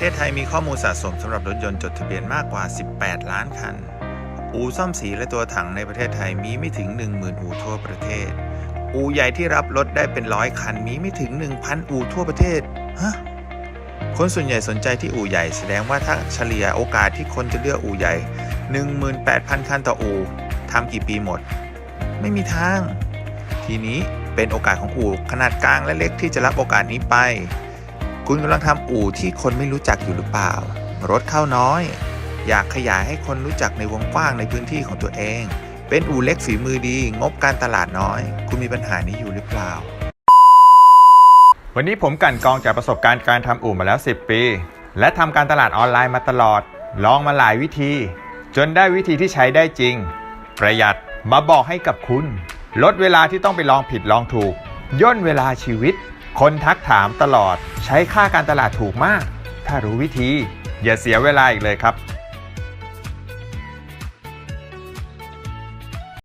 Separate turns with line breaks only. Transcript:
ประเทศไทยมีข้อมูลสะสมสำหรับรถยนต์จดทะเบียนมากกว่า 18 ล้านคัน อู่ซ่อมสีและตัวถังในประเทศไทยมีไม่ถึง 10,000 อู่ทั่วประเทศ อู่ใหญ่ที่รับรถได้เป็นร้อยคันมีไม่ถึง 1,000 อู่ทั่วประเทศ ฮะ คนส่วนใหญ่สนใจที่อู่ใหญ่แสดงว่าถ้าเฉลี่ยโอกาสที่คนจะเลือกอู่ใหญ่ 18,000 คันต่ออู่ทำกี่ปีหมด ไม่มีทาง ทีนี้เป็นโอกาสของอู่ขนาดกลางและเล็กที่จะรับโอกาสนี้ไป คุณกำลังทำอู่ที่คนไม่รู้จักอยู่หรือเปล่า รถเข้าน้อย อยากขยายให้คนรู้จักในวงกว้างในพื้นที่ของตัวเอง เป็นอู่เล็กฝีมือดี งบการตลาดน้อย คุณมีปัญหานี้อยู่หรือเปล่า
วันนี้ผมกลั่นกรองจากประสบการณ์การทำอู่มาแล้ว 10 ปี และทำการตลาดออนไลน์มาตลอด ลองมาหลายวิธี จนได้วิธีที่ใช้ได้จริง ประหยัดมาบอกให้กับคุณ ลดเวลาที่ต้องไปลองผิดลองถูก ย่นเวลาชีวิต คนทักถามตลอดใช้ค่าการตลาดถูกมาก ถ้ารู้วิธี อย่าเสียเวลาอีกเลยครับ